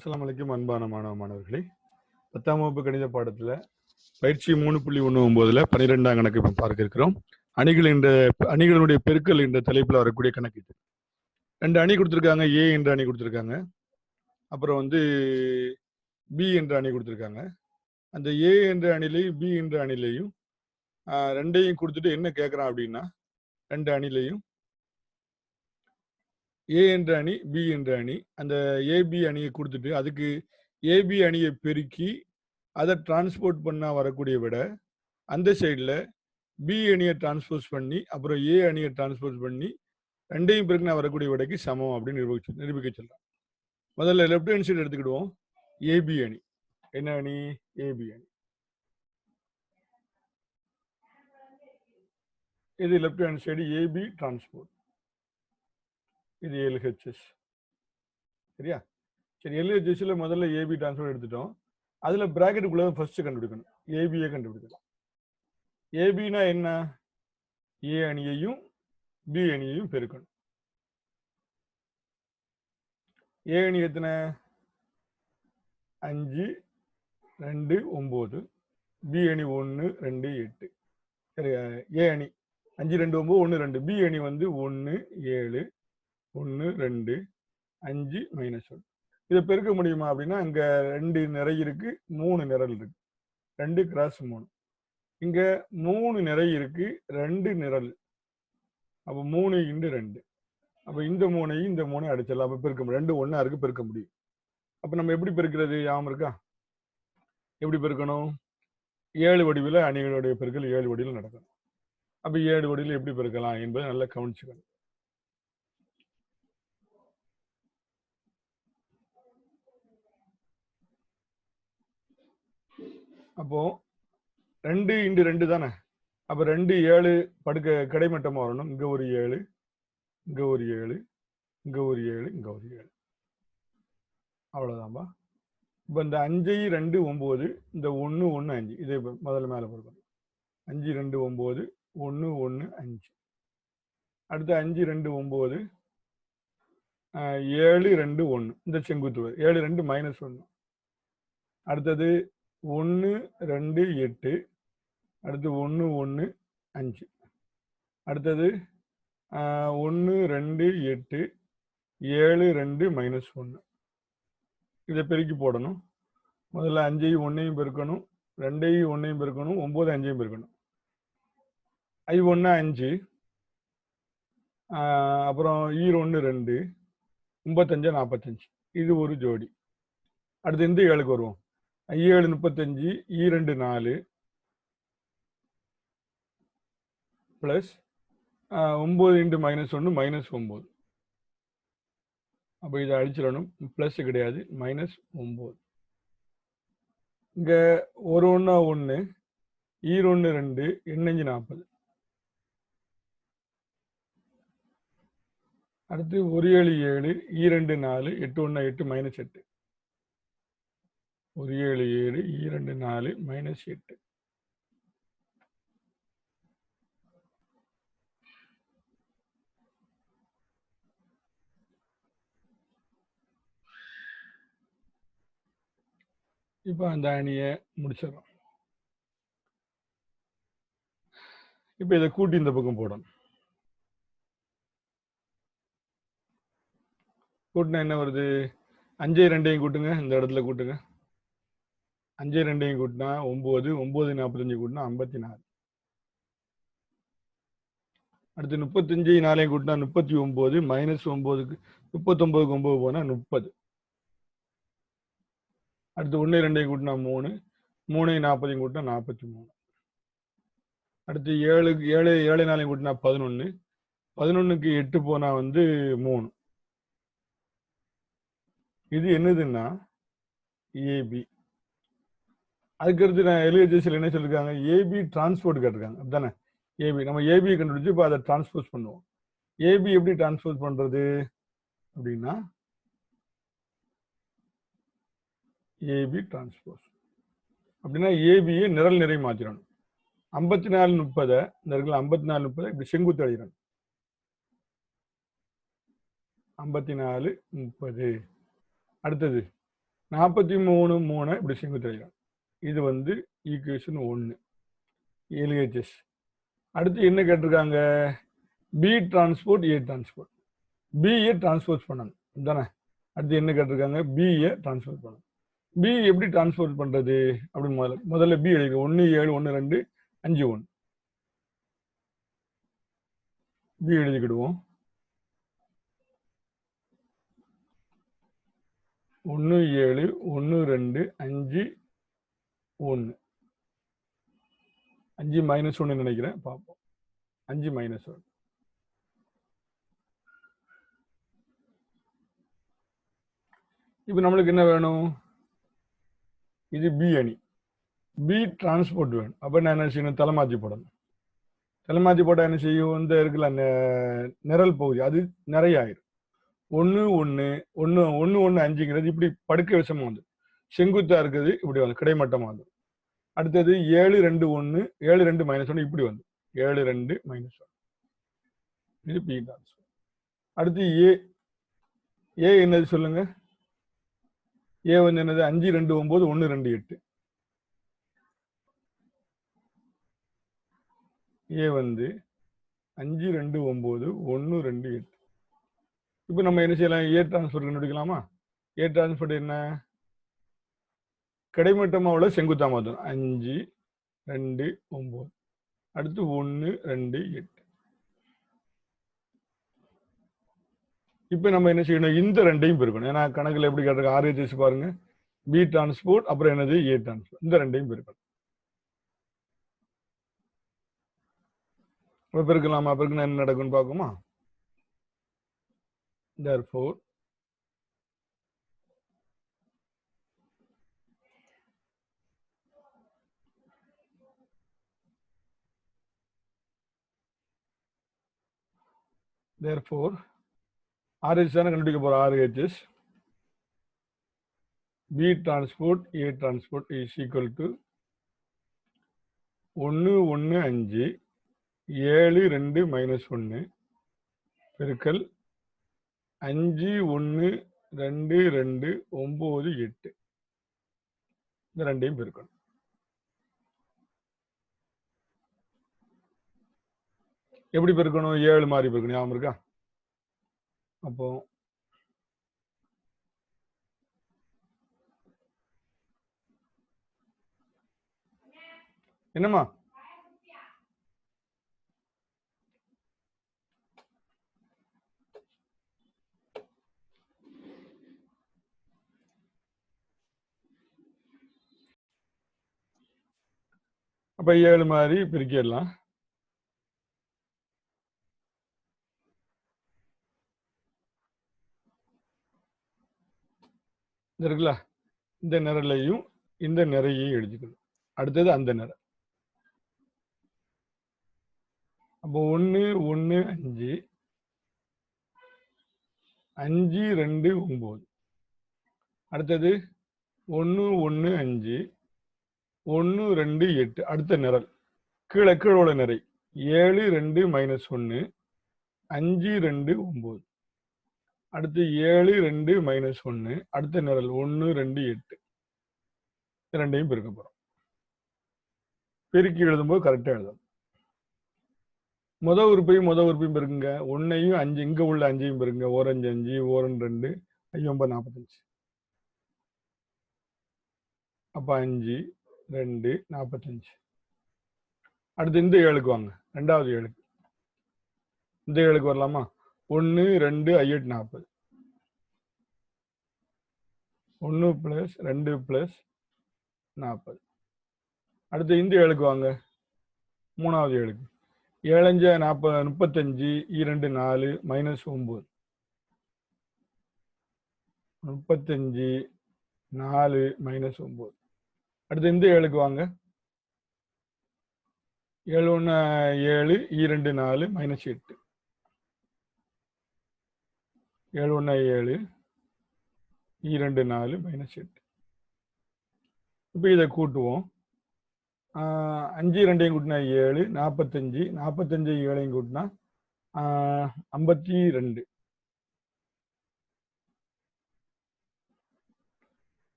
அஸ்லாம் வலைக்கும் அன்பான மாணவ மாணவர்களே. பத்தாம் வகுப்பு கணித பாடத்தில் பயிற்சி மூணு புள்ளி ஒன்று ஒம்போதில் பன்னிரெண்டாம் கணக்கு இப்போ பார்க்க இருக்கிறோம் அணிகள் என்ற அணிகளுடைய பெருக்கல் என்ற தலைப்பில் வரக்கூடிய கணக்கு ரெண்டு அணி கொடுத்துருக்காங்க ஏ என்ற அணி கொடுத்துருக்காங்க. அப்புறம் வந்து பி என்ற அணி கொடுத்துருக்காங்க. அந்த ஏ என்ற அணிலையும் பி என்ற அணிலையும் ரெண்டையும் கொடுத்துட்டு என்ன கேட்குறான் அப்படின்னா ரெண்டு அணிலையும் ஏ என்ற அணி பி என்ற அணி அந்த ஏபி அணியை கொடுத்துட்டு அதுக்கு ஏபி அணியை பெருக்கி அதை டிரான்ஸ்போர்ட் பண்ணால் வரக்கூடிய விட அந்த சைடில் பி அணியை டிரான்ஸ்போஸ் பண்ணி அப்புறம் ஏ அணியை டிரான்ஸ்போஸ் பண்ணி ரெண்டையும் பெருக்கினா வரக்கூடிய விடைக்கு சமம் அப்படின்னு நிரூபிச்சு நிரூபிக்க சொல்லலாம் முதல்ல லெஃப்ட் ஹேண்ட் சைடு எடுத்துக்கிடுவோம். ஏபி அணி. என்ன அணி? ஏபி அணி. இது left hand side AB transport இது எல்ஹெச்எஸ் சரியா? சரி எல்ஹெச்எஸ்ல முதல்ல ஏபி டிரான்ஸ்போர்ட் எடுத்துட்டோம். அதுல பிராக்கெட்டுக்குள்ள ஃபர்ஸ்ட் கண்டுபிடிக்கணும். ஏபியை கண்டுபிடிக்கலாம். ஏபினா என்ன? ஏ அணியையும் பி அணியையும் பெருக்கணும். ஏ அணி எத்தனை? அஞ்சு ரெண்டு ஒம்பது. பி அணி ஒன்று ரெண்டு எட்டு. சரி ஏ அணி. அஞ்சு ரெண்டு ஒம்பது ஒன்று ரெண்டு. பி அணி வந்து ஒன்று ஏழு. ஒன்று ரெண்டு அஞ்சு மைனஸ் ஒன். இதை பெருக்க முடியுமா அப்படின்னா இங்கே ரெண்டு நிறை இருக்கு மூணு நிரல் இருக்கு. ரெண்டு கிராஸ் மூணு. இங்கே மூணு நிறை இருக்கு ரெண்டு நிரல். அப்போ மூணு இண்டு ரெண்டு. அப்போ இந்த மூணையும் இந்த மூணையும் அடிச்சிடலாம். அப்போ பெருக்க முடியும். ரெண்டு ஒன்றா இருக்கு பெருக்க முடியும். அப்போ நம்ம எப்படி பெருக்கிறது? ஞாபகம் இருக்கா? எப்படி பெருக்கணும்? ஏழு வடிவில் அணிகளுடைய பெருக்கல் ஏழு வடிவில் நடக்கணும். அப்போ ஏழு வடிவில் எப்படி பெருக்கலாம் என்பதை நல்லா கவனிச்சுக்கணும். அப்போ ரெண்டு இன்டு ரெண்டு தானே? அப்போ ரெண்டு ஏழு படுக்க கிடைமட்டமாக வரணும். இங்கே ஒரு ஏழு இங்கே ஒரு ஏழு இங்கே ஒரு ஏழு இங்கே ஒரு ஏழு. அவ்வளோதான்பா இப்போ இந்த அஞ்சு ரெண்டு ஒம்பது இந்த ஒன்று ஒன்று அஞ்சு. இதை இப்ப முதல்ல மேலே கொடுக்கணும் அஞ்சு ரெண்டு ஒம்பது ஒன்று ஒன்று அஞ்சு. அடுத்து அஞ்சு ரெண்டு ஒம்பது ஏழு ரெண்டு ஒன்று இந்த செங்குத்து ஏழு ரெண்டு மைனஸ் ஒன்று அடுத்தது ஒன்று ரெண்டு எட்டு. அடுத்து ஒன்று ஒன்று அஞ்சு. அடுத்தது ஒன்று ரெண்டு எட்டு ஏழு ரெண்டு மைனஸ் ஒன்று இதை பெருக்கி போடணும். முதல்ல அஞ்சையும் ஒன்றையும் பெருக்கணும். ரெண்டையும் ஒன்றையும் பெருக்கணும். ஒம்பது அஞ்சையும் பெருக்கணும். ஐ ஒன்று அஞ்சு. அப்புறம் ஈர் ஒன்று ரெண்டு. முப்பத்தஞ்சு நாற்பத்தஞ்சு இது ஒரு ஜோடி. அடுத்து இந்த ஏழுக்கு வருவோம். ஏழு முப்பத்தஞ்சு ஈ நாலு. ப்ளஸ் ஒம்பது இன்ட்டு மைனஸ் ஒன்று மைனஸ் ஒம்பது. அப்போ இதை அழிச்சிடணும். ப்ளஸ் கிடையாது மைனஸ் ஒம்பது. இங்கே ஒரு ஒன்றா ஒன்று ஈரொன்று ரெண்டு எண்ணஞ்சு நாற்பது அடுத்து ஒரு ஏழு ஏழு ஈரெண்டு நாலு எட்டு ஒன்றா எட்டு மைனஸ் எட்டு. ஒரு ஏழு ஏழு இரண்டு நாலு மைனஸ் எட்டு. இப்போ அந்த அணியை முடிச்சிடறோம். இப்போ இதை கூட்டி இந்த பக்கம் போடணும். கூட்டினா என்ன வருது? அஞ்சு ரெண்டையும் கூட்டுங்க. இந்த இடத்துல கூட்டுங்க. அஞ்சு ரெண்டையும் கூட்டினா ஒம்பது ஒம்பது நாற்பத்தஞ்சு கூட்டினா ஐம்பத்தி நாலு அடுத்து முப்பத்தஞ்சு நாலையும் கூட்டினா முப்பத்தி ஒம்பது மைனஸ் ஒம்பதுக்கு முப்பத்தொம்பதுக்கு ஒம்பது போனால் முப்பது. அடுத்து ஒன்று ரெண்டையும் கூட்டினா மூணு மூணையும் நாற்பதையும் கூட்டினா நாற்பத்தி மூணு அடுத்து ஏழு ஏழு ஏழு நாளையும் கூட்டினா பதினொன்று பதினொன்றுக்கு எட்டு போனால் வந்து மூணு. இது என்னதுன்னா ஏபி அதுக்கடுத்து நான் எல்ஹெச்எஸ்ல என்ன சொல்லியிருக்காங்க ஏபி டிரான்ஸ்போர்ட் கேட்டிருக்காங்க. அப்படிதானே ஏபி நம்ம ஏபியை கண்டுபிடிச்சு இப்போ அதை டிரான்ஸ்போஸ் பண்ணுவோம். ஏபி எப்படி டிரான்ஸ்போஸ் பண்ணுறது அப்படின்னா ஏபி டிரான்ஸ்போஸ் அப்படின்னா ஏபியை நிரல் நிறை மாற்றிடணும் ஐம்பத்தி நாலு முப்பதை இந்த இடத்துல ஐம்பத்தி நாலு முப்பதை இப்படி செங்குத்து அழிடணும் ஐம்பத்தி நாலு முப்பது. அடுத்தது நாற்பத்தி மூணு மூணு இப்படி செங்குத்து எழுதிடும் இது வந்து ஈக்குவேஷன் ஒன்று எல்ஹெச்எஸ் அடுத்து என்ன கேட்டிருக்காங்க? B transport A transport BA transport பண்ணணும். தானே அடுத்து என்ன கேட்டிருக்காங்க? பிஏ டிரான்ஸ்போர்ட் பண்ணணும். பி எப்படி டிரான்ஸ்போர்ட் பண்ணுறது அப்படின்னு முதல்ல முதல்ல பி எழுதி ஒன்று ஏழு ஒன்று ரெண்டு அஞ்சு ஒன்று பி எழுதிக்கிடுவோம். ஒன்று ஏழு ஒன்று ரெண்டு அஞ்சு ஒன்று அஞ்சு மைனஸ் ஒன்று நினைக்கிறேன். பார்ப்போம். அஞ்சு மைனஸ் ஒன்று இப்போ நம்மளுக்கு என்ன வேணும்? இது பி அணி. பி டிரான்ஸ்போர்ட் வேணும். அப்போ நான் என்ன செய்யணும்? தலைமாத்தி போடணும். தலைமாத்தி போட்டால் என்ன செய்யும்? இந்த இருக்குல்ல நெ- நிரல் பகுதி. அது நிறைய ஆயிரும். ஒன்று ஒன்று ஒன்று ஒன்று ஒன்று அஞ்சுங்கிறது இப்படி படுக்க விஷமம் வந்து செங்குத்தா இருக்குது இப்படி வந்து கிடைமட்டமாக வந்து அடுத்தது ஏழு ரெண்டு ஒன்று ஏழு ரெண்டு மைனஸ் ஒன்று இப்படி வந்து ஏழு ரெண்டு மைனஸ் ஒன் இது பி டிரான்ஸ்போர்ட் அடுத்து ஏ ஏ என்னது சொல்லுங்க? ஏ வந்து என்னது? அஞ்சு ரெண்டு ஒன்பது ஒன்று ரெண்டு எட்டு. ஏ வந்து அஞ்சு ரெண்டு ஒம்பது ஒன்று ரெண்டு எட்டு. இப்போ நம்ம என்ன செய்யலாம்? ஏ டிரான்ஸ்பர் கண்டுபிடிக்கலாமா? ஏ டிரான்ஸ்பர் என்ன? கிடைமட்டமாக உள்ள செங்குத்தா மாற்றணும் அஞ்சு ரெண்டு ஒம்பது. அடுத்து ஒன்று ரெண்டு எட்டு. இப்போ நம்ம என்ன செய்யணும்? இந்த ரெண்டையும் பெருக்கணும். ஏன்னா கணக்கில் எப்படி கேட்டிருக்க ஆர்ஹெச்எஸ் பாருங்க. பி டிரான்ஸ்போர்ட் அப்புறம் என்னது? ஏ டிரான்ஸ்போர்ட் இந்த ரெண்டையும் பெருக்கணும். இப்போ பெருக்கலாமா? பெருக்கினா என்ன நடக்கும்னு பார்க்குமா therefore therefore RH தானே கண்டுபிடிக்க போறோம்? RHS B transport A transport is equal to ஒன்று ஒன்று அஞ்சு ஏழு ரெண்டு மைனஸ் ஒன்று பெருக்கல் அஞ்சு ஒன்று ரெண்டு ரெண்டு ஒம்பது எட்டு. இந்த ரெண்டையும் பெருக்கணும். எப்படி பெருக்கணும்? ஏழு மாதிரி பெருக்கணும். ஞாபகம் இருக்கா? அப்போ என்னம்மா? அப்ப ஏழு மாதிரி பிரிக்கிடலாம் இது இருக்குல்ல? இந்த நிரலையும் இந்த நிறையையும் எழுதிக்கணும் அடுத்தது அந்த நிறை. அப்போ ஒன்று ஒன்று அஞ்சு. அஞ்சு ரெண்டு ஒம்பது அடுத்தது ஒன்று ஒன்று அஞ்சு. ஒன்று ரெண்டு எட்டு. அடுத்த நிரல். கீழே கீழோட நிறை. ஏழு ரெண்டு மைனஸ் ஒன்று அஞ்சு ரெண்டு ஒம்பது அடுத்து ஏழு ரெண்டு மைனஸ் ஒன்று அடுத்த நிரல் ஒன்று ரெண்டு எட்டு. ரெண்டையும் பெருக்க போகிறோம் பெருக்கி எழுதும்போது கரெக்டாக எழுதணும் முத உறுப்பையும் முத உறுப்பையும் பெருக்குங்க. ஒன்னையும் அஞ்சு இங்கே உள்ள அஞ்சையும் பெருங்க ஓரஞ்சு அஞ்சு ஓரன் ரெண்டு ஐயொம்பது நாற்பத்தஞ்சு. அப்போ அஞ்சு ரெண்டு நாற்பத்தஞ்சு. அடுத்து இந்த ஏழுக்கு வாங்க. ரெண்டாவது ஏழுக்கு. இந்த ஏழுக்கு வரலாமா? ஒன்று ரெண்டு ஐயட் நாற்பது ஒன்று ப்ளஸ் ரெண்டு ப்ளஸ் நாற்பது அடுத்து இந்த ஏழுக்கு வாங்க. மூணாவது ஏழுக்கு. ஏழஞ்ச நாற்பது முப்பத்தஞ்சு இரண்டு நாலு மைனஸ் ஒம்பது முப்பத்தஞ்சு நாலு மைனஸ் ஒம்பது அடுத்து இந்த ஏழுக்கு வாங்க. ஏழு ஒன்று ஏழு இரண்டு நாலு மைனஸ் எட்டு. ஏழு ஒன்று ஏழு இரண்டு நாலு மைனஸ் எட்டு. இப்போ இதை கூட்டுவோம். அஞ்சு ரெண்டையும் கூட்டினா ஏழு நாற்பத்தஞ்சு நாற்பத்தஞ்சு ஏழையும் கூட்டினா ஐம்பத்தி ரெண்டு.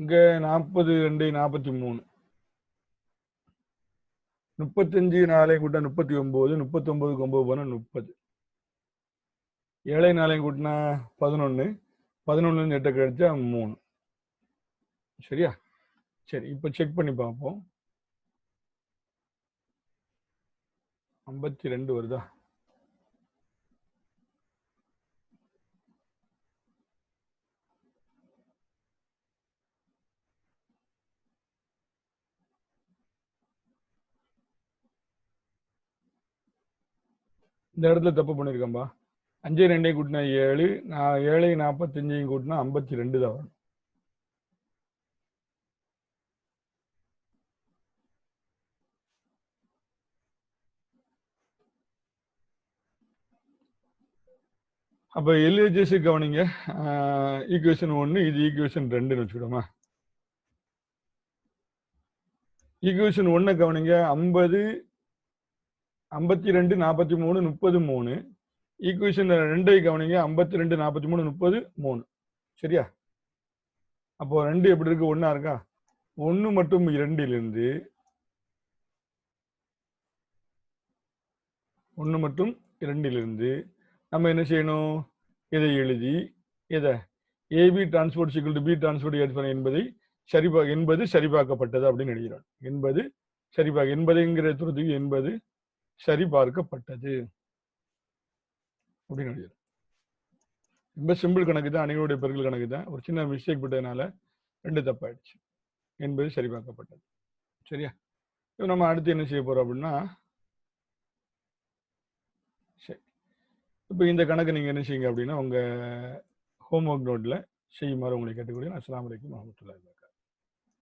இங்கே நாற்பது ரெண்டு நாற்பத்தி மூணு. முப்பத்தஞ்சு நாளையும் கூட்டினா முப்பத்தி ஒம்பது முப்பத்தி ஒம்பது போனால் முப்பது. ஏழை நாளையும் கூட்டினா பதினொன்று பதினொன்னு எட்டை கழிச்சா மூணு. சரியா? சரி இப்போ செக் பண்ணி பார்ப்போம். ஐம்பத்தி ரெண்டு வருதா? இந்த இடத்துல தப்பு பண்ணியிருக்கேன்பா அஞ்சு ரெண்டையும் கூட்டினா ஏழு நான் ஏழையும் நாற்பத்தஞ்சையும் கூட்டினா ஐம்பத்தி ரெண்டு தான் வரும். அப்போ எல்ஹெச்எஸ் கவனிங்க. ஈக்குவேஷன் ஒன்று இது ஈக்குவேஷன் ரெண்டுன்னு வச்சுக்கிட்டோமா? ஈக்குவேஷன் ஒன்றை கவனிங்க. ஐம்பது ஐம்பத்தி ரெண்டு நாற்பத்தி மூணு முப்பது மூணு. ஈக்குவேஷன் ரெண்டை கவனிங்க. ஐம்பத்தி ரெண்டு நாற்பத்தி மூணு முப்பது மூணு. சரியா? அப்போ ரெண்டு எப்படி இருக்கு? ஒன்றா இருக்கா? ஒன்று மற்றும் இரண்டிலிருந்து ஒன்று மற்றும் இரண்டிலிருந்து நம்ம என்ன செய்யணும்? இதை எழுதி இதை ஏபி டிரான்ஸ்போர்ட் சிக்கல் டு பி டிரான்ஸ்போர்ட் ஏற்பன என்பதை சரிபா என்பது சரிபார்க்கப்பட்டது அப்படின்னு எழுதுகிறோம். என்பது சரிபார்க்க என்பதுங்கிற துறதுக்கு என்பது சரிபார்க்கப்பட்டது. அப்படின்னு எழுதுகிறோம் ரொம்ப சிம்பிள் கணக்கு தான் அணிகளுடைய பெருக்கல் கணக்கு தான். ஒரு சின்ன மிஸ்டேக் பட்டதுனால ரெண்டு தப்பாயிடுச்சு. என்பது சரிபார்க்கப்பட்டது. சரியா? இப்போ நம்ம அடுத்து என்ன செய்ய போறோம் அப்படின்னா சரி. இப்போ இந்த கணக்கு நீங்கள் என்ன செய்யுங்க அப்படின்னா உங்கள் ஹோம்ஒர்க் நோட்டில் செய்யுமாறு உங்களை கேட்டுக்கொள்கிறேன். அஸ்லாம் வலைக்கம் வரமத்துல்லாஹி